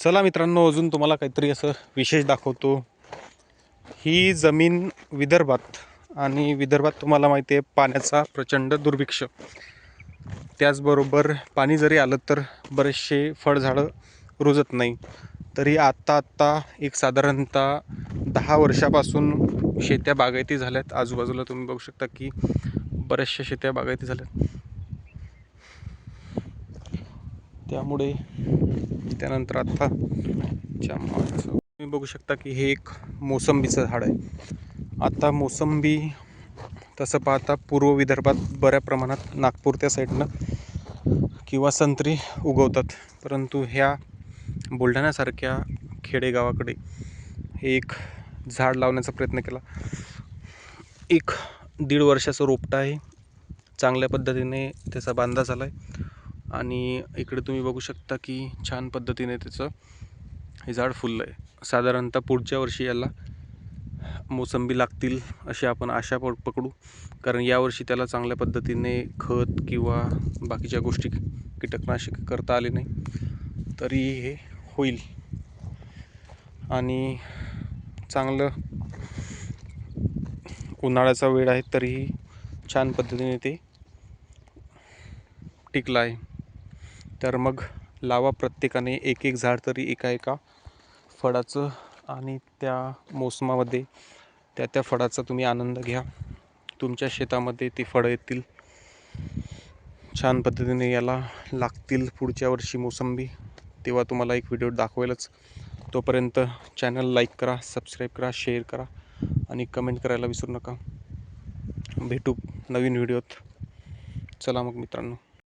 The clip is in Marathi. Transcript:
चला मित्रांनो अजून तुम्हाला काहीतरी असं विशेष दाखवतो. ही जमीन विदर्भात आणि विदर्भात तुम्हाला माहिती आहे पाण्याचा प्रचंड दुर्भिक्ष. त्याचबरोबर पाणी जरी आलं तर बरेचसे फळझाडं रुजत नाही. तरी आत्ता आत्ता एक साधारणतः दहा वर्षापासून शेत्या बागायती झाल्यात. आजूबाजूला तुम्ही बघू शकता की बऱ्याचशा शेत्या बागायती झाल्यात. त्यामुळे त्यानंतर आत्ता तुम्ही बघू शकता की हे एक मोसंबीचं झाड आहे. आता मोसंबी तसं पाहता पूर्व विदर्भात बऱ्या प्रमाणात नागपूर त्या साईडनं किंवा संत्री उगवतात. परंतु ह्या बुलढाण्यासारख्या खेडेगावाकडे हे एक झाड लावण्याचा प्रयत्न केला. एक दीड वर्षाचं रोपटं आहे. चांगल्या पद्धतीने त्याचा बांधा झाला आहे आणि इकडे तुम्ही बघू शकता की छान पद्धतीने त्याचं हे झाड फुललं आहे साधारणतः पुढच्या वर्षी याला मोसंबी लागतील अशी आपण आशा प पकडू. कारण यावर्षी त्याला चांगल्या पद्धतीने खत किंवा बाकीच्या गोष्टी कीटकनाशक करता आले नाही. तरी हे होईल. आणि चांगलं उन्हाळ्याचा वेळ आहे तरीही छान पद्धतीने ते टिकलं आहे. तर मग लावा प्रत्येकाने एक एक झाड तरी एका एका फळाचं आणि त्या मोसमामध्ये त्या त्या फळाचा तुम्ही आनंद घ्या. तुमच्या शेतामध्ये ती फळं येतील. छान पद्धतीने याला लागतील पुढच्या वर्षी मोसंबी. तेव्हा तुम्हाला एक व्हिडिओ दाखवेलच. तोपर्यंत चॅनल लाईक करा सबस्क्राईब करा शेअर करा आणि कमेंट करायला विसरू नका. भेटू नवीन व्हिडिओत. चला मग मित्रांनो.